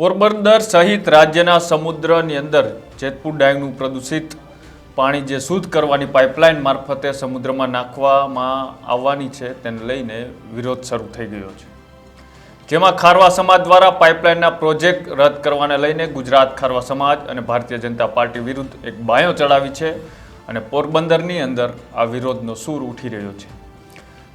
પોરબંદર સહિત રાજ્યના સમુદ્રની અંદર જેતપુર ડાંગનું પ્રદૂષિત પાણી જે શુદ્ધ કરવાની પાઇપલાઇન મારફતે સમુદ્રમાં નાખવામાં આવવાની છે તેને લઈને વિરોધ શરૂ થઈ ગયો છે. જેમાં ખારવા સમાજ દ્વારા પાઇપલાઇનના પ્રોજેક્ટ રદ કરવાને લઈને ગુજરાત ખારવા સમાજ અને ભારતીય જનતા પાર્ટી વિરુદ્ધ એક બાયો ચડાવી છે અને પોરબંદરની અંદર આ વિરોધનો સૂર ઉઠી રહ્યો છે.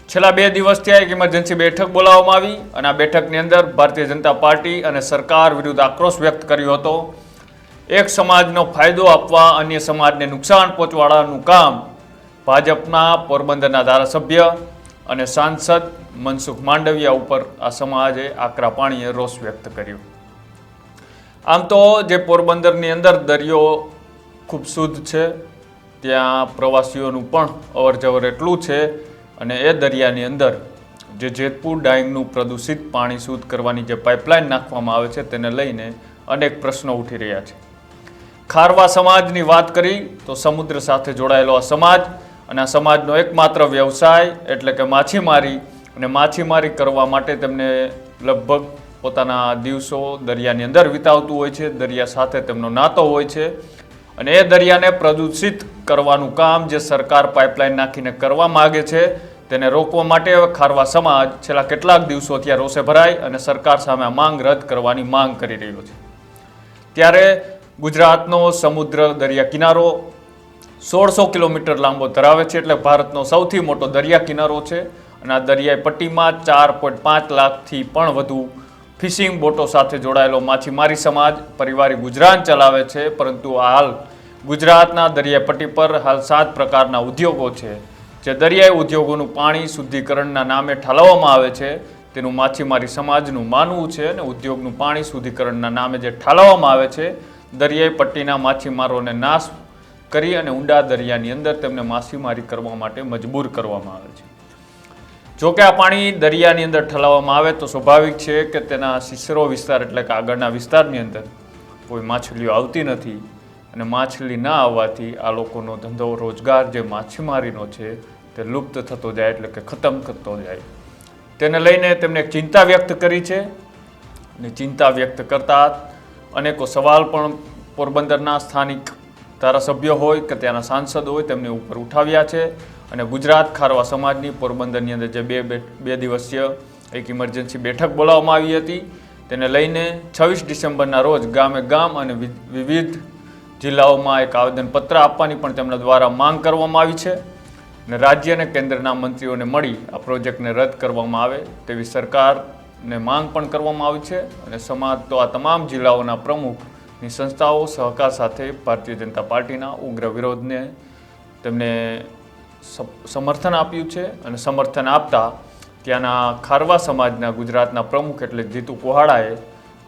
છેલ્લા બે દિવસથી એક ઇમરજન્સી બેઠક બોલાવવામાં આવી અને આ બેઠકની અંદર ભારતીય જનતા પાર્ટી અને સરકાર વિરુદ્ધ આક્રોશ વ્યક્ત કર્યો હતો. એક સમાજનો ફાયદો આપવા, અન્ય સમાજને નુકસાન પહોંચવાડવાનું કામ ભાજપના પોરબંદરના ધારાસભ્ય અને સાંસદ મનસુખ માંડવિયા ઉપર આ સમાજે આકરા પાણીએ રોષ વ્યક્ત કર્યો. આમ તો જે પોરબંદરની અંદર દરિયો ખૂબ શુદ્ધ છે, ત્યાં પ્રવાસીઓનું પણ અવરજવર એટલું છે અને એ દરિયાની અંદર જે જેતપુર ડાંગનું પ્રદૂષિત પાણી શુદ્ધ કરવાની જે પાઇપલાઇન નાખવામાં આવે છે તેને લઈને અનેક પ્રશ્નો ઉઠી રહ્યા છે. ખારવા સમાજની વાત કરી તો સમુદ્ર સાથે જોડાયેલો આ સમાજ અને આ સમાજનો એકમાત્ર વ્યવસાય એટલે કે માછીમારી અને માછીમારી કરવા માટે તેમને લગભગ પોતાના દિવસો દરિયાની અંદર વિતાવતું હોય છે, દરિયા સાથે તેમનો નાતો હોય છે અને એ દરિયાને પ્રદૂષિત કરવાનું કામ જે સરકાર પાઇપલાઇન નાખીને કરવા માગે છે તેને રોકવા માટે ખારવા સમાજ છેલ્લા કેટલાક દિવસો આ રોષે ભરાય અને સરકાર સામે માંગ રદ કરવાની માંગ કરી રહ્યો છે. ત્યારે ગુજરાતનો સમુદ્ર દરિયા કિનારો સોળસો કિલોમીટર લાંબો ધરાવે છે એટલે ભારતનો સૌથી મોટો દરિયા કિનારો છે અને આ દરિયાઈ પટ્ટીમાં ચાર પોઈન્ટ પાંચ લાખથી પણ વધુ ફિશિંગ બોટો સાથે જોડાયેલો માછીમારી સમાજ પરિવારી ગુજરાન ચલાવે છે, પરંતુ હાલ ગુજરાતના દરિયાઈ પટ્ટી પર હાલ સાત પ્રકારના ઉદ્યોગો છે. જે દરિયાઈ ઉદ્યોગોનું પાણી શુદ્ધિકરણના નામે ઠાલવવામાં આવે છે, તેનું માછીમારી સમાજનું માનવું છે અને ઉદ્યોગનું પાણી શુદ્ધિકરણના નામે જે ઠાલવવામાં આવે છે, દરિયાઈ પટ્ટીના માછીમારોને નાશ કરી અને ઊંડા દરિયાની અંદર તેમને માછીમારી કરવા માટે મજબૂર કરવામાં આવે છે. જો કે આ પાણી દરિયાની અંદર ઠલાવવામાં આવે તો સ્વાભાવિક છે કે તેના સિસરો વિસ્તાર એટલે કે આગળના વિસ્તારની અંદર કોઈ માછલીઓ આવતી નથી. અને માછલી ના આવવાથી આ લોકોનો ધંધો રોજગાર જે માછીમારીનો છે તે લુપ્ત થતો જાય, એટલે કે ખતમ થતો જાય. તેને લઈને તેમણે એક ચિંતા વ્યક્ત કરી છે અને ચિંતા વ્યક્ત કરતા અનેકો સવાલ પણ પોરબંદરના સ્થાનિક ધારાસભ્યો હોય કે ત્યાંના સાંસદ હોય તેમની ઉપર ઉઠાવ્યા છે અને ગુજરાત ખારવા સમાજની પોરબંદરની અંદર જે બે બે- દિવસીય એક ઇમરજન્સી બેઠક બોલાવવામાં આવી હતી, તેને લઈને છવ્વીસ ડિસેમ્બરના રોજ ગામે ગામ અને વિવિધ જિલ્લાઓમાં એક આવેદનપત્ર આપવાની પણ તેમના દ્વારા માંગ કરવામાં આવી છે અને રાજ્ય અને કેન્દ્રના મંત્રીઓને મળી આ પ્રોજેક્ટને રદ કરવામાં આવે તેવી સરકારને માંગ પણ કરવામાં આવી છે અને સમાજ તો આ તમામ જિલ્લાઓના પ્રમુખની સંસ્થાઓ સહકાર સાથે ભારતીય જનતા પાર્ટીના ઉગ્ર વિરોધને તેમને સમ- સમર્થન આપ્યું છે અને સમર્થન આપતા ત્યાંના ખારવા સમાજના ગુજરાતના પ્રમુખ એટલે જીતુ કોહાડાએ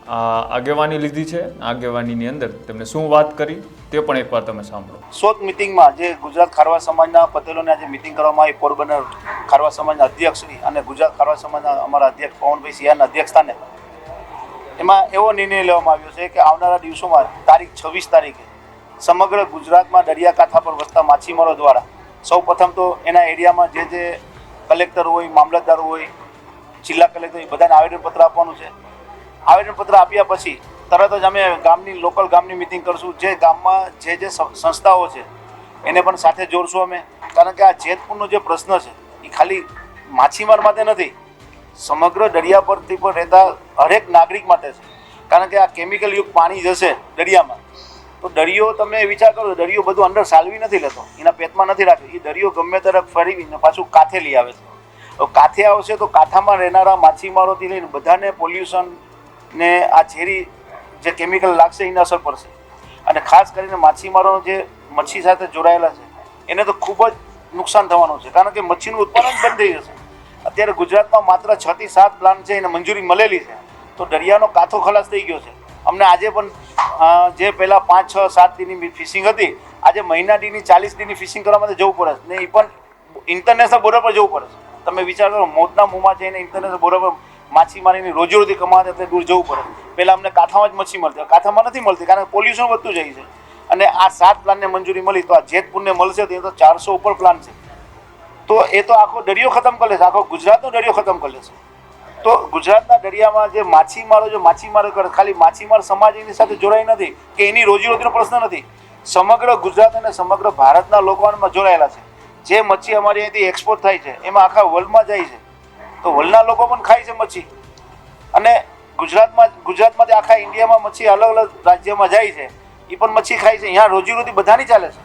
આગેવાની લીધી છે. આગેવાનીની અંદર તેમણે શું વાત કરી તે પણ એકવાર તમે સાંભળો. શોધ મિટિંગમાં જે ગુજરાત ખારવા સમાજના પટેલોને આજે મિટિંગ કરવામાં આવી. પોરબંદર ખારવા સમાજના અધ્યક્ષની અને ગુજરાત ખારવા સમાજના અમારા અધ્યક્ષ પવનભાઈ સિંહાના અધ્યક્ષસ્થાને. એમાં એવો નિર્ણય લેવામાં આવ્યો છે કે આવનારા દિવસોમાં તારીખ છવ્વીસ તારીખે સમગ્ર ગુજરાતમાં દરિયાકાંઠા પર વસતા માછીમારો દ્વારા સૌ પ્રથમ તો એના એરિયામાં જે જે કલેક્ટર હોય, મામલતદાર હોય, જિલ્લા કલેક્ટર હોય, બધાને આવેદનપત્ર આપવાનું છે. આવેદનપત્ર આપ્યા પછી તરત જ અમે ગામની, લોકલ ગામની મિટિંગ કરશું. જે ગામમાં જે જે સંસ્થાઓ છે, એને પણ સાથે જોડશું અમે. કારણ કે આ જેતપુરનો જે પ્રશ્ન છે, એ ખાલી માછીમાર માટે નથી, સમગ્ર દરિયા પરથી પણ રહેતા હરેક નાગરિક માટે છે. કારણ કે આ કેમિકલ યુક્ત પાણી જશે દરિયામાં, તો દરિયો તમે વિચાર કરો, દરિયો બધું અંદર સાલવી નથી લેતો, એના પેટમાં નથી રાખતો એ દરિયો ગમે તરફ ફરીને પાછું કાંઠે લઈ આવે છે. કાંઠે આવશે તો કાંઠામાં રહેનારા માછીમારોથી લઈને બધાને પોલ્યુશન ને આ ઝેરી જે કેમિકલ લાગશે, એની અસર પડશે. અને ખાસ કરીને માછીમારો જે મચ્છી સાથે જોડાયેલા છે, એને તો ખૂબ જ નુકસાન થવાનું છે. કારણ કે મચ્છીનું ઉત્પાદન બંધ થઈ જશે. અત્યારે ગુજરાતમાં માત્ર છ થી સાત પ્લાન્ટ છે, એને મંજૂરી મળેલી છે. તો દરિયાનો કાથો ખલાસ થઈ ગયો છે. અમને આજે પણ જે પહેલાં પાંચ, છ, સાત દીની ફિશિંગ હતી, આજે મહિના દીની ચાલીસ દીની ફિશિંગ કરવા માટે જવું પડે ને એ પણ ઇન્ટરનેશનલ બોર્ડર પર જવું પડે છે. તમે વિચાર મોતના મોંમાં જઈને ઇન્ટરનેશનલ બોર્ડર પર માછીમારીની રોજીરોટી કમાવા એટલે દૂર જવું પડે. પહેલાં અમને કાંઠામાં જ મચ્છી મળતી કાંઠામાં નથી મળતી કારણ કે પોલ્યુશન વધતું જાય છે. અને આ સાત પ્લાનને મંજૂરી મળી તો આ જેતપુરને મળશે તો એ તો ચારસો ઉપર પ્લાન છે. તો એ તો આખો દરિયો ખતમ કરી લેશે આખો ગુજરાતનો દરિયો ખતમ કરી લેશે તો ગુજરાતના દરિયામાં જે માછીમારો જે માછીમારો કરે, ખાલી માછીમાર સમાજ એની સાથે જોડાઈ નથી કે એની રોજીરોટીનો પ્રશ્ન નથી. સમગ્ર ગુજરાત અને સમગ્ર ભારતના લોકોનમાં જોડાયેલા છે. જે મચ્છી અમારી અહીંથી એક્સપોર્ટ થાય છે, એમાં આખા વર્લ્ડમાં જાય છે. તો વલના લોકો પણ ખાય છે મચ્છી. અને ગુજરાતમાં ગુજરાતમાંથી આખા ઇન્ડિયામાં મચ્છી અલગ અલગ રાજ્યમાં જાય છે. એ પણ મચ્છી ખાય છે. અહીંયા રોજીરોટી બધાની ચાલે છે.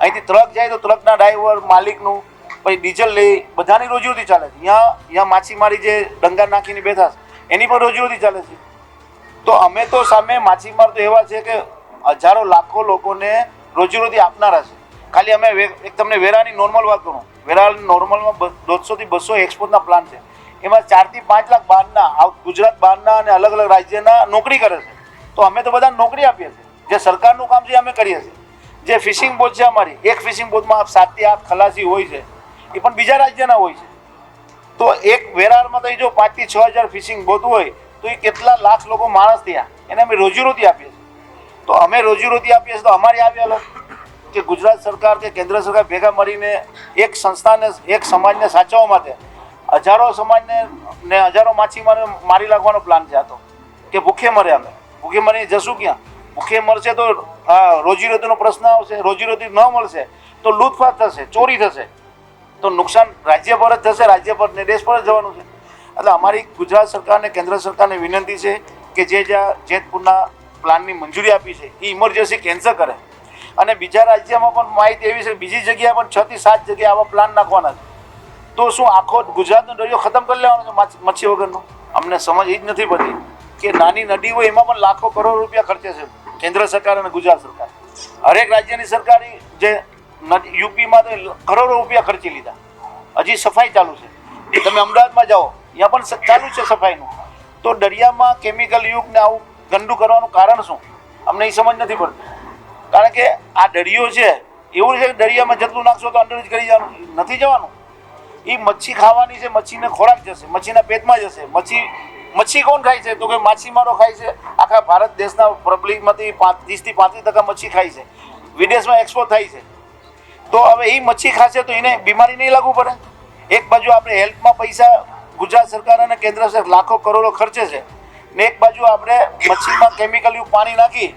અહીંથી ટ્રક જાય તો ટ્રકના ડ્રાઈવર, માલિકનું, પછી ડીઝલ લે બધાની રોજીરોટી ચાલે છે. અહીંયા અહીંયા માછીમારી જે ડંગા નાખીને બેઠા છે, એની પણ રોજીરોટી ચાલે છે. તો અમે તો સામે માછીમાર તો એવા છે કે હજારો લાખો લોકોને રોજીરોટી આપનારા છે. ખાલી અમે એક તમને વેરાની નોર્મલ વાત કરું. વેરા નોર્મલમાં દોઢસોથી બસો એક્સપોર્ટના પ્લાન છે. એમાં ચારથી પાંચ લાખ બહારના ગુજરાત બહારના અને અલગ અલગ રાજ્યના નોકરી કરે છે. તો અમે તો બધા નોકરી આપીએ છીએ. જે સરકારનું કામ છે અમે કરીએ છીએ. જે ફિશિંગ બોટ છે અમારી, એક ફિશિંગ બોટમાં સાતથી આઠ ખલાસી હોય છે. એ પણ બીજા રાજ્યના હોય છે. તો એક વેરારમાં તો એ જો પાંચથી છ હજાર ફિશિંગ બોટ હોય, તો એ કેટલા લાખ લોકો માણસ થયા? એને અમે રોજીરોટી આપીએ છીએ. તો અમે રોજીરોટી આપીએ છીએ તો અમારી આવી અલગ. કે ગુજરાત સરકાર કે કેન્દ્ર સરકાર ભેગા મળીને એક સંસ્થાને, એક સમાજને સાચવવા માટે હજારો સમાજને ને હજારો માછીમારો મારી નાખવાનો પ્લાન છે આ તો. કે ભૂખે મરે અમે. ભૂખે મરી જશું ક્યાં? ભૂખે મરશે તો રોજીરોટીનો પ્રશ્ન આવશે. રોજીરોટી ન મળશે તો લૂંટફાટ થશે, ચોરી થશે. તો નુકસાન રાજ્ય પર જ થશે રાજ્ય પર ને દેશ પર જ જવાનું છે. એટલે અમારી ગુજરાત સરકારને કેન્દ્ર સરકારને વિનંતી છે કે જે જ્યાં જેતપુરના પ્લાનની મંજૂરી આપી છે એ ઇમરજન્સી કેન્સલ કરે. અને બીજા રાજ્યમાં પણ માહિતી એવી છે, બીજી જગ્યાએ પણ છ થી સાત જગ્યાએ આવા પ્લાન નાખવાના છે. તો શું આખો ગુજરાતનો દરિયો ખતમ કરી લેવાનો છે મચ્છી વગરનો અમને સમજ એ જ નથી પડતી કે નાની નદી હોય એમાં પણ લાખો કરોડ રૂપિયા ખર્ચે છે કેન્દ્ર સરકાર અને ગુજરાત સરકાર. હરેક રાજ્યની સરકારી જે યુપીમાં તો કરોડો રૂપિયા ખર્ચી લીધા. હજી સફાઈ ચાલુ છે. તમે અમદાવાદમાં જાઓ, ત્યાં પણ ચાલુ છે સફાઈનું. તો દરિયામાં કેમિકલ યુગ ને આવું ગંદુ કરવાનું કારણ શું? અમને એ સમજ નથી પડતી. કારણ કે આ દરિયો છે, એવું છે કે દરિયામાં જેટલું નાખશો તો જ કરી જવાનું. નથી જવાનું. એ મચ્છી ખાવાની છે, મચ્છીને ખોરાક જશે, મચ્છીના પેટમાં જશે. મચ્છી મચ્છી કોણ ખાય છે? તો કે માછીમારો ખાય છે. આખા ભારત દેશના પબ્લિકમાંથી ત્રીસથી પાંત્રીસ ટકા મચ્છી ખાય છે. વિદેશમાં એક્સપોર્ટ થાય છે. તો હવે એ મચ્છી ખાશે તો એને બીમારી નહીં લાગવું પડે? એક બાજુ આપણે હેલ્થમાં પૈસા ગુજરાત સરકાર અને કેન્દ્ર સરકાર લાખો કરોડો ખર્ચે છે. ને એક બાજુ આપણે મચ્છીમાં કેમિકલયુક્ત પાણી નાખી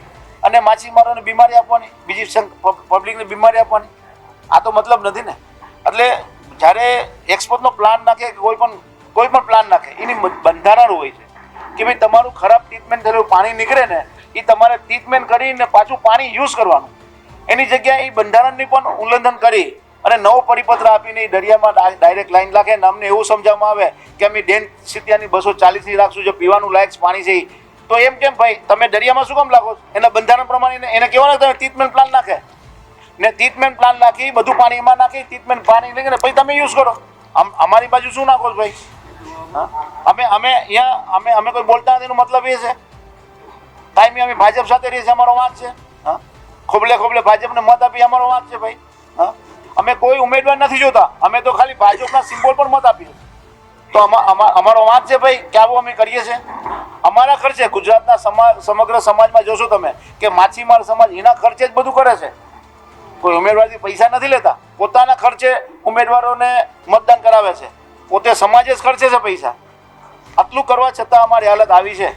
અને માછીમારોને બીમારી આપવાની, બીજી પબ્લિકને બીમારી આપવાની. આ તો મતલબ નથી ને? એટલે જ્યારે એક્સપોર્ટનો પ્લાન નાખે કે કોઈ પણ કોઈ પણ પ્લાન નાખે, એની બંધારણ હોય છે કે ભાઈ તમારું ખરાબ ટ્રીટમેન્ટ થયેલું પાણી નીકળે ને એ તમારે ટ્રીટમેન્ટ કરીને પાછું પાણી યુઝ કરવાનું. એની જગ્યાએ એ બંધારણની પણ ઉલ્લંઘન કરી અને નવો પરિપત્ર આપીને એ દરિયામાં ડાયરેક્ટ લાઈન રાખે ને અમને એવું સમજાવવામાં આવે કે અમે ડેન સિત્યાની બસો ચાલીસની રાખશું, જો પીવાનું લાયક પાણી છે. તો એમ કેમ ભાઈ, તમે દરિયામાં શું કામ લાગો એના બંધારણ પ્રમાણે એને- કહેવાનું તમે ટ્રીટમેન્ટ પ્લાન નાખે. ને ટ્રીટમેન્ટ પ્લાન નાખી, બધું પાણી એમાં નાખી ટ્રીટમેન્ટ પાણી લઈને પછી તમે યુઝ કરો. આમ અમારી બાજુ શું નાખો છો ભાઈ? અમે અમે અહીંયા, અમે અમે કોઈ બોલતા નથી, એનો મતલબ એ છે. ટાઈમે અમે ભાજપ સાથે રહીએ છીએ, અમારો વાંક છે. હા? ખોબલે ખોબલે ભાજપને મત આપી અમારો વાંક છે ભાઈ. હા? અમે કોઈ ઉમેદવાર નથી જોતા. અમે તો ખાલી ભાજપના સિમ્બોલ પર મત આપીએ. તો અમા- અમા- અમારો વાંક છે ભાઈ, કે આવું અમે કરીએ છીએ. અમારા ખર્ચે ગુજરાતના સમાજ સમગ્ર સમાજમાં જોશો તમે, કે માછીમાર સમાજ એના ખર્ચે જ બધું કરે છે. કોઈ ઉમેદવારથી પૈસા નથી લેતા. પોતાના ખર્ચે ઉમેદવારોને મતદાન કરાવે છે. પોતે સમાજે જ ખર્ચે છે પૈસા. આટલું કરવા છતાં અમારી હાલત આવી છે.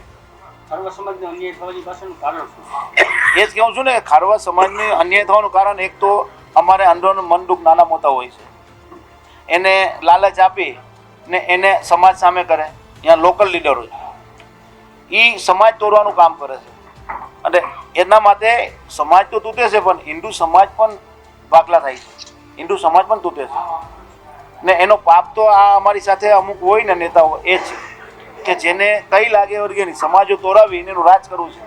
એ જ કહું છું ને ખારવા સમાજની અન્યાય થવાનું કારણ એક તો અમારે અંદરનું મન દુઃખ નાના મોટા હોય છે. એને લાલચ આપી ને એને સમાજ સામે કરે. ત્યાં લોકલ લીડરો એ સમાજ તોડવાનું કામ કરે છે. અને એના માટે સમાજ તો તૂટે છે, પણ હિન્દુ સમાજ પણ ભાગલા થાય છે. હિન્દુ સમાજ પણ તૂટે છે. ને એનો પાપ તો આ અમારી સાથે અમુક હોય ને નેતાઓ, એ છે કે જેને કઈ લાગે વર્ગેની સમાજો તોડાવી એનું રાજ કરવું છે.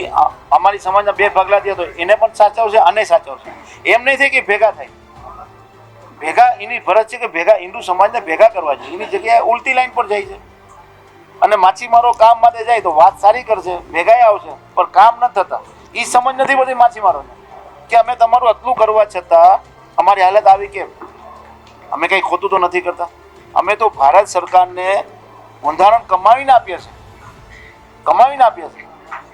એ અમારી સમાજના બે ભાગલા થયા તો એને પણ સાચવશે અને સાચવશે એમ નહીં થાય કે ભેગા થાય. ભેગા, એની ફરજ છે કે ભેગા હિન્દુ સમાજને ભેગા કરવા જોઈએ. એની જગ્યાએ ઉલટી લાઈન પર જાય છે. અને માછીમારો કામ માટે જાય તો વાત સારી કરશે ભેગાય આવશે, પણ કામ ન થતા. એ સમજ નથી પડતી માછીમારોને કે અમે તમારું આટલું કરવા છતાં અમારી હાલત આવી કેમ? અમે કંઈ ખોટું તો નથી કરતા. અમે તો ભારત સરકારને બંધારણ કમાવીને આપીએ છીએ. કમાવીને આપીએ છીએ.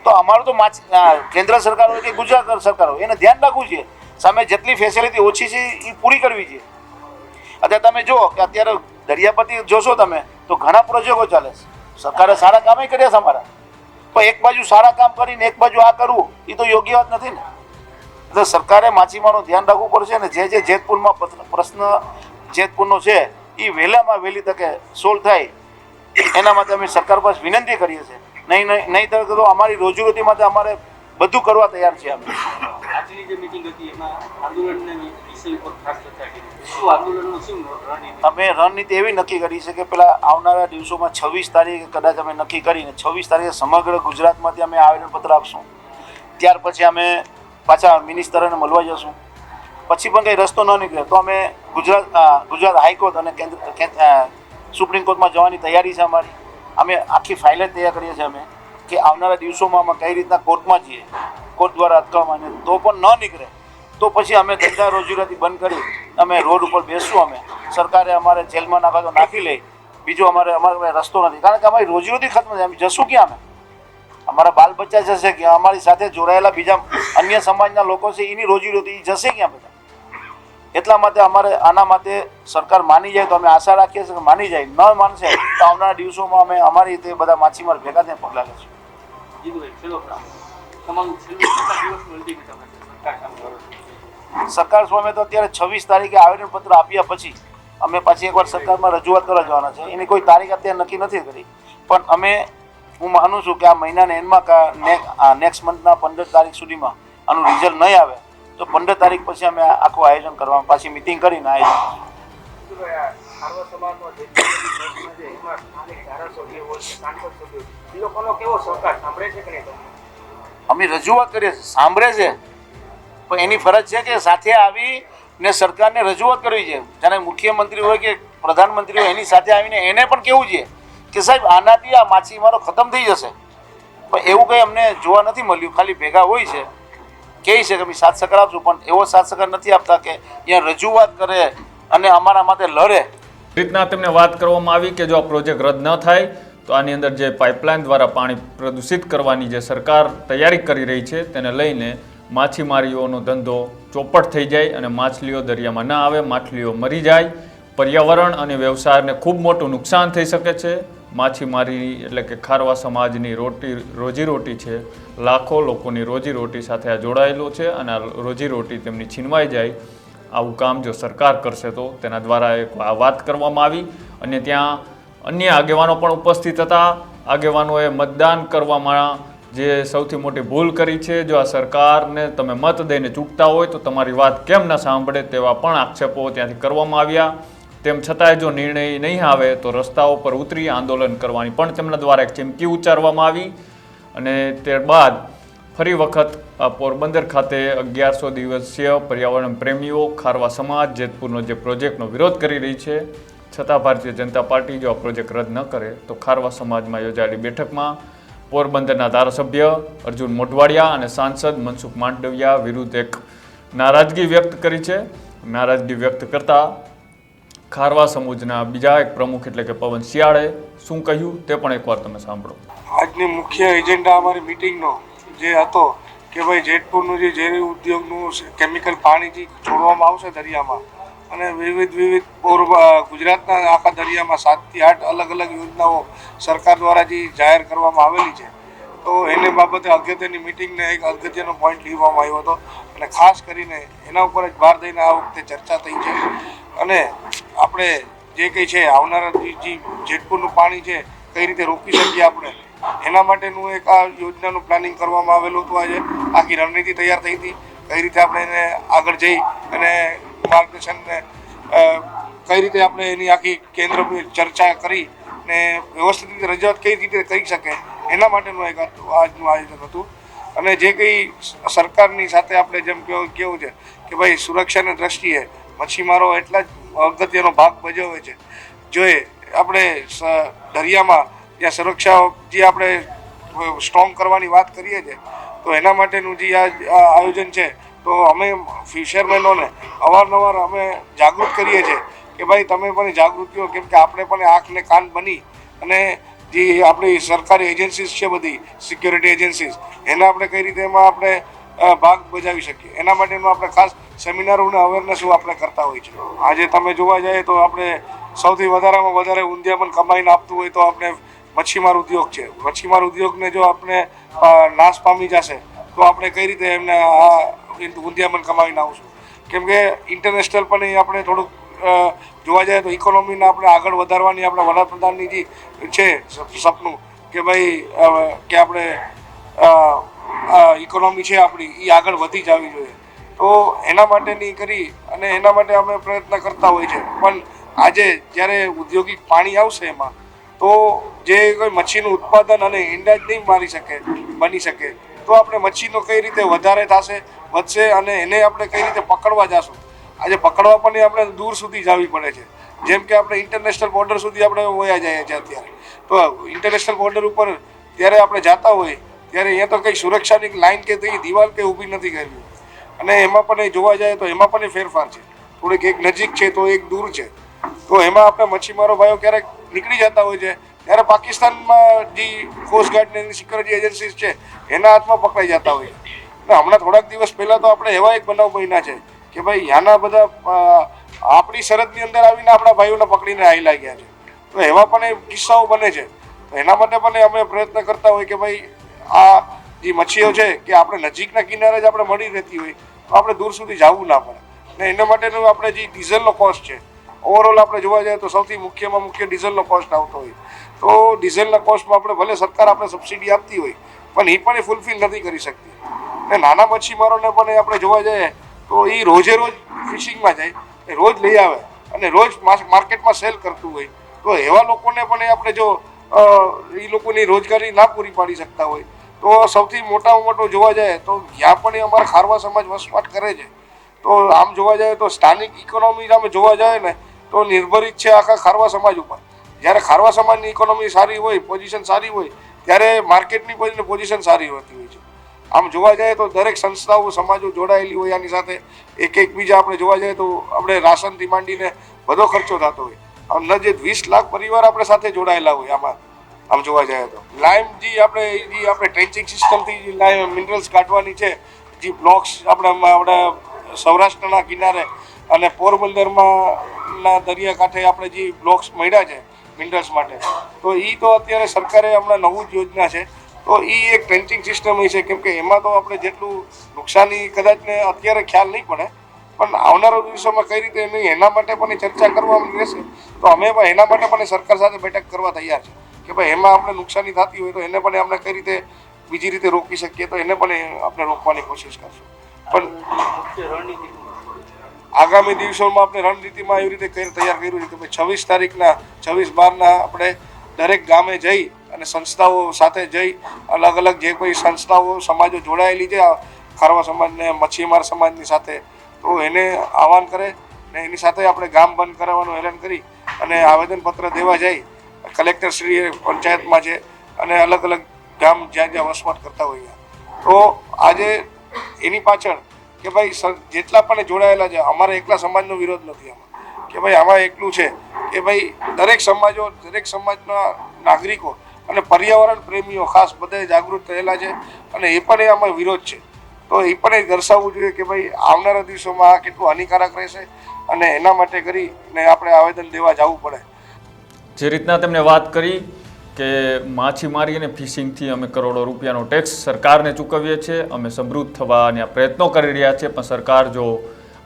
તો અમારું તો માછી કેન્દ્ર સરકાર હોય કે ગુજરાત સરકાર હોય એને ધ્યાન રાખવું છે સામે જેટલી ફેસિલિટી ઓછી છે એ પૂરી કરવી છે અત્યારે તમે જુઓ કે અત્યારે દરિયાપતિ જોશો તમે, તો ઘણા પ્રોજેક્ટો ચાલે છે. સરકારે સારા કામે કર્યા છે અમારા. પણ એક બાજુ સારા કામ કરીને એક બાજુ આ કરવું એ તો યોગ્ય વાત નથી ને. એટલે સરકારે માછીમારનું ધ્યાન રાખવું પડશે ને, જે જે જેતપુરમાં પ્રશ્ન જેતપુરનો છે એ વહેલામાં વહેલી તકે સોલ્વ થાય. એના માટે અમે સરકાર પાસે વિનંતી કરીએ છીએ. નહીં નહીં નહીં તો અમારી રોજીરોટી માટે અમારે બધું કરવા તૈયાર છીએ અમે. આજની જે મિટિંગ હતી, એમાં આંદોલનને અમે રણનીતિ? એવી નક્કી કરી છે કે પેલા આવનારા દિવસોમાં છવ્વીસ તારીખે કદાચ અમે નક્કી કરીને છવ્વીસ તારીખે સમગ્ર ગુજરાતમાંથી અમે આવેદનપત્ર આપશું. ત્યાર પછી અમે પાછા મિનિસ્ટરને મળવા જશું. પછી પણ કંઈ રસ્તો ન નીકળે તો અમે ગુજરાત ગુજરાત હાઈકોર્ટ અને કેન્દ્ર સુપ્રીમ કોર્ટમાં જવાની તૈયારી છે અમારી. અમે આખી ફાઇલ જ તૈયાર કરીએ છીએ અમે કે આવનારા દિવસોમાં અમે કઈ રીતના કોર્ટમાં જઈએ, કોર્ટ દ્વારા અટકાવવામાં તો પણ ન નીકળે. તો પછી અમે ધંધા રોજીરોટી બંધ કરી અમે રોડ ઉપર બેસશું અમે. સરકારે અમારે જેલમાં નાખવા તો નાખી લે. બીજો અમારે અમારે રસ્તો નથી. કારણ કે અમારી રોજીરોટી ખતમ છે અમે જશું ક્યાં અમે? અમારા બાલ બચ્ચા જશે કે અમારી સાથે જોડાયેલા બીજા અન્ય સમાજના લોકો છે, એની રોજીરોટી જશે ક્યાં બધા? એટલા માટે અમારે આના માટે સરકાર માની જાય તો અમે આશા રાખીએ છીએ કે માની જાય. ન માનશે તો આવનારા દિવસોમાં અમે અમારી રીતે બધા માછીમાર ભેગા થઈને પગલાં પ્રશ્ન. તમારું સરકાર સામે તો અત્યારે છવ્વીસ તારીખે આવેદનપત્ર આપ્યા પછી અમે પાછી એકવાર સરકારમાં રજૂઆત કરવા જવાના છે. એની કોઈ તારીખ અત્યારે નક્કી નથી કરી. પણ અમે હું માનું છું કે આ મહિનાના એન્ડમાં નેક્સ્ટ મંથના પંદર તારીખ સુધીમાં આનું રિઝલ્ટ નહીં આવે તો પંદર તારીખ પછી અમે આખું આયોજન કરવા પાછી મિટિંગ કરીને આયોજન? અમે રજૂઆત કરીએ છીએ સાંભળે છે. પણ એની ફરજ છે કે સાથે આવી ને સરકારને રજૂઆત કરવી છે. જાણે મુખ્યમંત્રી હોય કે પ્રધાનમંત્રી હોય, એની સાથે આવીને એને પણ કેવું છે કે સાહેબ, આનાથી આ માછીમારો ખતમ થઈ જશે. પણ એવું કંઈ અમને જોવા નથી મળ્યું. ખાલી ભેગા હોય છે. કહે છે કે અમે સાત સકર આપશું પણ એવો સાત સકર નથી આપતા કે અહીંયા રજૂઆત કરે અને અમારા માટે લડે. રીતના તેમને વાત કરવામાં આવી કે જો આ પ્રોજેક્ટ રદ ન થાય, તો આની અંદર જે પાઇપલાઇન દ્વારા પાણી પ્રદૂષિત કરવાની જે સરકાર તૈયારી કરી રહી છે, તેને લઈને માછીમારીઓનો ધંધો ચોપટ થઈ જાય અને માછલીઓ દરિયામાં ન આવે, માછલીઓ મરી જાય. પર્યાવરણ અને વ્યવસાયને ખૂબ મોટું નુકસાન થઈ શકે છે. માછીમારી એટલે કે ખારવા સમાજની રોટી, રોજીરોટી છે. લાખો લોકોની રોજીરોટી સાથે આ જોડાયેલો છે અને આ રોજીરોટી તેમની છીનવાઈ જાય. આવું કામ જો સરકાર કરશે તો તેના દ્વારા એક આ વાત કરવામાં આવી અને ત્યાં અન્ય આગેવાનો પણ ઉપસ્થિત હતા. આગેવાનોએ મતદાન કરવામાં જે સૌથી મોટી ભૂલ કરી છે, જો આ સરકારને તમે મત દઈને ચૂંટતા હોય તો તમારી વાત કેમ ન સાંભળે તેવા પણ આક્ષેપો ત્યાંથી કરવામાં આવ્યા. તેમ છતાંય જો નિર્ણય નહીં આવે તો રસ્તાઓ પર ઉતરી આંદોલન કરવાની પણ તેમના દ્વારા એક ચીમકી ઉચ્ચારવામાં આવી અને ત્યારબાદ ફરી વખત પોરબંદર ખાતે અગિયારસો દિવસીય પર્યાવરણ પ્રેમીઓ ખારવા સમાજ જેતપુરનો જે પ્રોજેક્ટનો વિરોધ કરી રહી છે, છતાં ભારતીય જનતા પાર્ટી જો આ પ્રોજેક્ટ રદ ન કરે તો ખારવા સમાજમાં યોજાયેલી બેઠકમાં પોરબંદરના ધારાસભ્ય અર્જુન મોઢવાડિયા અને સાંસદ મનસુખ માંડવિયા વિરુદ્ધ એક નારાજગી વ્યક્ત કરી છે. નારાજગી વ્યક્ત કરતા ખારવા સમૂહના બીજા એક પ્રમુખ એટલે કે પવન શિયાળે શું કહ્યું તે પણ એકવાર તમે સાંભળો. આજની મુખ્ય એજન્ડા અમારી મિટિંગનો જે હતો કે ભાઈ જેતપુરનું જે ઝેરી ઉદ્યોગનું કેમિકલ પાણી જે છોડવામાં આવશે દરિયામાં અને વિવિધ વિવિધ પૂર્વ ગુજરાતના આખા દરિયામાં સાતથી આઠ અલગ અલગ યોજનાઓ સરકાર દ્વારા જે જાહેર કરવામાં આવેલી છે. તો એને બાબતે અગત્યની મિટિંગને એક અગત્યનો પોઈન્ટ લેવામાં આવ્યો હતો અને ખાસ કરીને એના ઉપર જ ભાર દઈને આ વખતે ચર્ચા થઈ છે. અને આપણે જે કંઈ છે, આવનારા જે જેતપુરનું પાણી છે, કઈ રીતે રોકી શકીએ આપણે? એના માટેનું એક આ યોજનાનું પ્લાનિંગ કરવામાં આવેલું હતું આજે. આખી રણનીતિ તૈયાર થઈ હતી. કઈ રીતે આપણે એને આગળ જઈ અને માર્ગદર્શનને કઈ રીતે આપણે એની આખી કેન્દ્ર ચર્ચા કરી ને વ્યવસ્થિત રીતે રજૂઆત કઈ રીતે કરી શકે, એના માટેનું એક આજનું આયોજન હતું. અને જે કંઈ સરકારની સાથે આપણે જેમ કેવું છે કે ભાઈ સુરક્ષાની દ્રષ્ટિએ મચ્છીમારો એટલા જ અગત્યનો ભાગ ભજવે છે. જો આપણે દરિયામાં જ્યાં સુરક્ષા જે આપણે સ્ટ્રોંગ કરવાની વાત કરીએ છીએ, તો એના માટેનું જે આ આયોજન છે તો અમે ફિશરમેનોને અવારનવાર અમે જાગૃત કરીએ છીએ કે ભાઈ તમે પણ જાગૃત થયો, કેમ કે આપણે પણ આંખ ને કાન બની અને જે આપણી સરકારી એજન્સીસ છે બધી સિક્યોરિટી એજન્સીસ એને આપણે કઈ રીતે એમાં આપણે ભાગ બજાવી શકીએ? એના માટેનું આપણે ખાસ સેમિનારો અને અવેરનેસો આપણે કરતા હોઈએ છીએ. આજે તમે જોવા જઈએ તો આપણે સૌથી વધારેમાં વધારે ઊંધિયામણ કમાઈને આપતું હોય તો આપણે મચ્છીમાર ઉદ્યોગ છે. મચ્છીમાર ઉદ્યોગને જો આપણે નાશ પામી જશે, તો આપણે કઈ રીતે એમને આ ઊંધિયામણ કમાવીને આવશું કેમ કે ઇન્ટરનેશનલ પણ એ આપણે થોડુંક જોવા જાય તો ઇકોનોમીને આપણે આગળ વધારવાની આપણા વડાપ્રધાનની જે છે સપનું કે ભાઈ કે આપણે ઇકોનોમી છે આપણી એ આગળ વધી જવી જોઈએ. તો એના માટેની કરી અને એના માટે અમે પ્રયત્ન કરતા હોય છે. પણ આજે જ્યારે ઉદ્યોગિક પાણી આવશે એમાં, તો જે કોઈ મચ્છીનું ઉત્પાદન અને ઈંડા જ નહીં મારી શકે, બની શકે. તો આપણે મચ્છીનો કઈ રીતે વધારે થશે, વધશે અને એને આપણે કઈ રીતે પકડવા જશું? આજે પકડવા પણ આપણે દૂર સુધી જવી પડે છે. જેમ કે આપણે ઇન્ટરનેશનલ બોર્ડર સુધી આપણે વયા જઈએ છીએ અત્યારે. તો ઇન્ટરનેશનલ બોર્ડર ઉપર ત્યારે આપણે જતા હોય, ત્યારે અહીંયા તો કંઈ સુરક્ષાની લાઈન કે કંઈ દિવાલ કે ઊભી નથી કરવી અને એમાં પણ એ જોવા જાય તો એમાં પણ એ ફેરફાર છે. થોડીક એક નજીક છે તો એક દૂર છે. તો એમાં આપણે મચ્છીમારો ભાઈઓ ક્યારેક નીકળી જતા હોય છે ત્યારે પાકિસ્તાનમાં જે કોસ્ટગાર્ડની સિક્યોરિટી એજન્સીસ છે, એના હાથમાં પકડાઈ જતા હોય. અને હમણાં થોડાક દિવસ પહેલાં તો આપણે એવા એક બનાવ બન્યા છે કે ભાઈ, યાના બધા આપણી સરહદની અંદર આવીને આપણા ભાઈઓને પકડીને આવી લાગ્યા છે. તો એવા પણ એ કિસ્સાઓ બને છે. એના માટે પણ અમે પ્રયત્ન કરતા હોય કે ભાઈ, આ જે મચ્છીઓ છે કે આપણે નજીકના કિનારે જ આપણે મળી રહેતી હોય, તો આપણે દૂર સુધી જવું ના પડે. ને એના માટેનું આપણે જે ડીઝલનો કોસ્ટ છે ઓવરઓલ આપણે જોવા જઈએ તો સૌથી મુખ્યમાં મુખ્ય ડીઝલનો કોસ્ટ આવતો હોય. તો ડીઝલના કોસ્ટમાં આપણે ભલે સરકાર આપણે સબસિડી આપતી હોય, પણ એ પણ એ ફૂલફિલ નથી કરી શકતી. ને નાના મચ્છીમારોને પણ આપણે જોવા જઈએ, તો એ રોજે રોજ ફિશિંગમાં જાય, એ રોજ લઈ આવે અને રોજ માર્કેટમાં સેલ કરતું હોય. તો એવા લોકોને પણ એ આપણે જો એ લોકોની રોજગારી ના પૂરી પાડી શકતા હોય. તો સૌથી મોટામાં મોટો જોવા જાય તો જ્યાં પણ એ અમારા ખારવા સમાજ વસવાટ કરે છે, તો આમ જોવા જાય તો સ્થાનિક ઇકોનોમી અમે જોવા જાય ને, તો નિર્ભરિત છે આખા ખારવા સમાજ ઉપર. જ્યારે ખારવા સમાજની ઇકોનોમી સારી હોય પોઝિશન સારી હોય, ત્યારે માર્કેટની પોઝિશન સારી હોતી હોય છે. આમ જોવા જઈએ તો દરેક સંસ્થાઓ, સમાજો જોડાયેલી હોય આની સાથે. એક એક બીજા આપણે જોવા જઈએ તો આપણે રાશનથી માંડીને બધો ખર્ચો થતો હોય. આમ ન જે વીસ લાખ પરિવાર આપણે સાથે જોડાયેલા હોય આમાં, આમ જોવા જઈએ તો. લાઈમ જે આપણે જે આપણે ટ્રેન્ચિંગ સિસ્ટમથી જે લાઈમ મિનરલ્સ કાઢવાની છે, જે બ્લોક્સ આપણે આપણે સૌરાષ્ટ્રના કિનારે અને પોરબંદરમાં ના દરિયાકાંઠે આપણે જે બ્લોક્સ મળ્યા છે મિનરલ્સ માટે. તો એ તો અત્યારે સરકારે હમણાં નવું જ યોજના છે. તો એ એક ટ્રેન્ચિંગ સિસ્ટમ છે. કેમ કે એમાં તો આપણે જેટલું નુકસાની કદાચ ને અત્યારે ખ્યાલ નહીં પડે, પણ આવનારા દિવસોમાં કઈ રીતે એની એના માટે પણ એ ચર્ચા કરવાની રહેશે, તો અમે પણ એના માટે પણ સરકાર સાથે બેઠક કરવા તૈયાર છે. કે ભાઈ એમાં આપણે નુકસાની થતી હોય તો એને પણ આપણે કઈ રીતે બીજી રીતે રોકી શકીએ તો એને પણ એ આપણે રોકવાની કોશિશ કરશું. પણ આગામી દિવસોમાં આપણે રણનીતિમાં એવી રીતે તૈયાર કર્યું છે કે ભાઈ છવ્વીસ તારીખના, છવ્વીસ બારના આપણે દરેક ગામે જઈ અને સંસ્થાઓ સાથે જઈ અલગ અલગ જે કોઈ સંસ્થાઓ, સમાજો જોડાયેલી છે ખારવા સમાજને મચ્છીમાર સમાજની સાથે, તો એને આહવાન કરે ને એની સાથે આપણે ગામ બંધ કરાવવાનું એલાન કરી અને આવેદનપત્ર દેવા જઈ. કલેક્ટરશ્રી પંચાયતમાં છે અને અલગ અલગ ગામ જ્યાં જ્યાં વસવાટ કરતા હોઈએ. તો આજે એની પાછળ કે ભાઈ જેટલા પણ જોડાયેલા છે, અમારા એકલા સમાજનો વિરોધ નથી આમાં. કે ભાઈ આમાં એકલું છે, કે ભાઈ દરેક સમાજો, દરેક સમાજના નાગરિકો અને પર્યાવરણ પ્રેમીઓ ખાસ બધા જાગૃત થયેલા છે અને એ પણ એ આમાં વિરોધ છે. તો એ પણ એ દર્શાવવું જોઈએ કે ભાઈ આવનારા દિવસોમાં આ કેટલું હાનિકારક રહેશે અને એના માટે કરીને આપણે આવેદન દેવા જવું પડે. જે રીતના તેમણે વાત કરી કે માછીમારી અને ફિશિંગથી અમે કરોડો રૂપિયાનો ટેક્સ સરકારને ચૂકવીએ છીએ. અમે સમૃદ્ધ થવાના પ્રયત્નો કરી રહ્યા છીએ. પણ સરકાર જો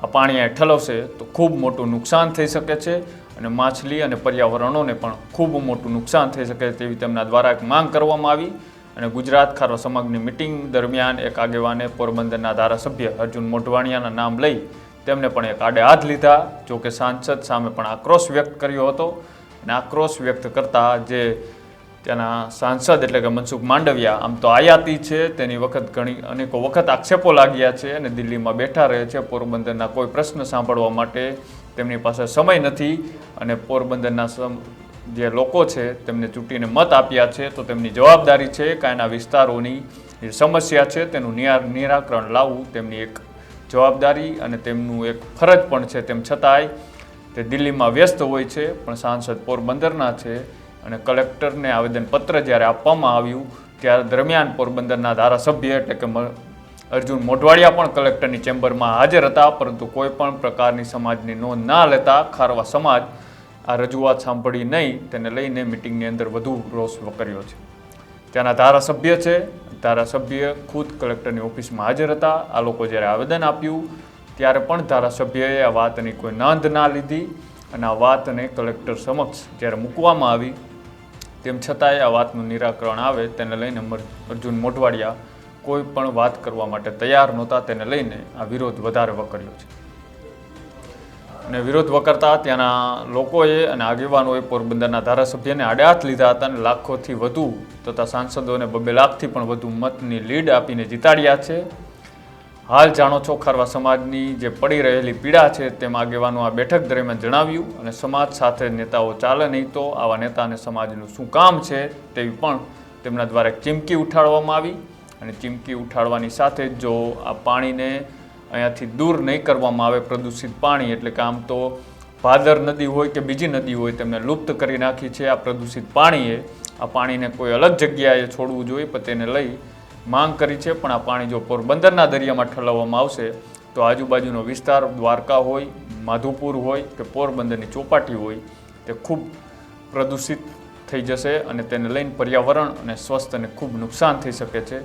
આ પાણી ઠલવશે તો ખૂબ મોટું નુકસાન થઈ શકે છે અને માછલી અને પર્યાવરણોને પણ ખૂબ મોટું નુકસાન થઈ શકે તેવી તેમના દ્વારા એક માંગ કરવામાં આવી અને ગુજરાત ખારો સમગ્રની મિટિંગ દરમિયાન એક આગેવાને પોરબંદરના ધારાસભ્ય અર્જુન મોઢવાણિયાના નામ લઈ તેમને પણ એક આડે હાથ લીધા, જો કે સાંસદ સામે પણ આક્રોશ વ્યક્ત કર્યો હતો. અને આક્રોશ વ્યક્ત કરતા જે ત્યાંના સાંસદ એટલે કે મનસુખ માંડવિયા, આમ તો આયાતી છે, તેની વખત ઘણી અનેકો વખત આક્ષેપો લાગ્યા છે અને દિલ્હીમાં બેઠા રહે છે. પોરબંદરના કોઈ પ્રશ્ન સાંભળવા માટે તેમની પાસે સમય નથી અને પોરબંદરના જે લોકો છે તેમને ચૂંટીને મત આપ્યા છે તો તેમની જવાબદારી છે કાંઈના વિસ્તારોની જે સમસ્યા છે તેનું નિરા, નિરાકરણ લાવવું તેમની એક જવાબદારી અને તેમનું એક ફરજ પણ છે. તેમ છતાંય તે દિલ્હીમાં વ્યસ્ત હોય છે, પણ સાંસદ પોરબંદરના છે. અને કલેક્ટરને આવેદનપત્ર જ્યારે આપવામાં આવ્યું, ત્યારે દરમિયાન પોરબંદરના ધારાસભ્ય એટલે કે અર્જુન મોઢવાડિયા પણ કલેક્ટરની ચેમ્બરમાં હાજર હતા, પરંતુ કોઈ પણ પ્રકારની સમાજની નોંધ ના લેતા ખારવા સમાજ આ રજૂઆત સાંભળી નહીં. તેને લઈને મિટિંગની અંદર વધુ રોષ વકર્યો છે. ત્યાંના ધારાસભ્ય છે. ધારાસભ્ય ખુદ કલેક્ટરની ઓફિસમાં હાજર હતા. આ લોકો જ્યારે આવેદન આપ્યું, ત્યારે પણ ધારાસભ્યએ આ વાતની કોઈ નોંધ ના લીધી અને આ વાતને કલેક્ટર સમક્ષ જ્યારે મૂકવામાં આવી તેમ છતાંય આ વાતનું નિરાકરણ આવે તેને લઈને અર્જુન મોઢવાડિયા કોઈ પણ વાત કરવા માટે તૈયાર નહોતા તેને લઈને આ વિરોધ વધારે વકર્યો છે. અને વિરોધ વકરતા ત્યાંના લોકોએ અને આગેવાનોએ પોરબંદરના ધારાસભ્યને આડે હાથ લીધા હતા અને લાખોથી વધુ તથા સાંસદોને બબે લાખથી પણ વધુ મતની લીડ આપીને જીતાડ્યા છે. હાલ જાણો છો ખારવા સમાજની જે પડી રહેલી પીડા છે તેમ આગેવાનો આ બેઠક દરમિયાન જણાવ્યું અને સમાજ સાથે નેતાઓ ચાલે નહીં તો આવા નેતા અને સમાજનું શું કામ છે તેવી પણ તેમના દ્વારા ચીમકી ઉઠાડવામાં આવી અને ચીમકી ઉઠાડવાની સાથે જ જો આ પાણીને અહીંયાથી દૂર નહીં કરવામાં આવે પ્રદૂષિત પાણી એટલે કે આમ તો ભાદર નદી હોય કે બીજી નદી હોય તેમને લુપ્ત કરી નાખી છે આ પ્રદૂષિત પાણીએ આ પાણીને કોઈ અલગ જગ્યાએ છોડવું જોઈએ પણ તેને લઈ માંગ કરી છે, પણ આ પાણી જો પોરબંદરના દરિયામાં ઠલવવામાં આવશે, તો આજુબાજુનો વિસ્તાર દ્વારકા હોય, માધુપુર હોય કે પોરબંદરની ચોપાટી હોય, તે ખૂબ પ્રદૂષિત થઈ જશે અને તેને લઈને પર્યાવરણ અને સ્વસ્થને ખૂબ નુકસાન થઈ શકે છે,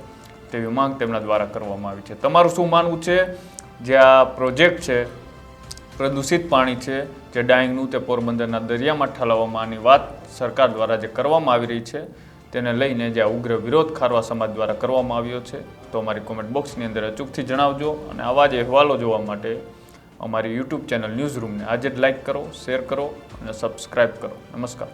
તેવી માંગ તેમના દ્વારા કરવામાં આવી છે. તમારું શું માનવું છે? જે આ પ્રોજેક્ટ છે, પ્રદૂષિત પાણી છે, જે ડાઈંગનું તે પોરબંદરના દરિયામાં ઠાલવવાની વાત સરકાર દ્વારા જે કરવામાં આવી રહી છે તેને લઈને જે ઉગ્ર વિરોધ ખારવા સમાજ દ્વારા કરવામાં આવ્યો છે, તો અમારી કોમેન્ટ બોક્સની અંદર અચૂકથી જણાવજો અને આવા જ અહેવાલો જોવા માટે અમારી યુટ્યુબ ચેનલ ન્યૂઝ રૂમને આજે જ લાઇક કરો શેર કરો અને સબસ્ક્રાઈબ કરો. નમસ્કાર.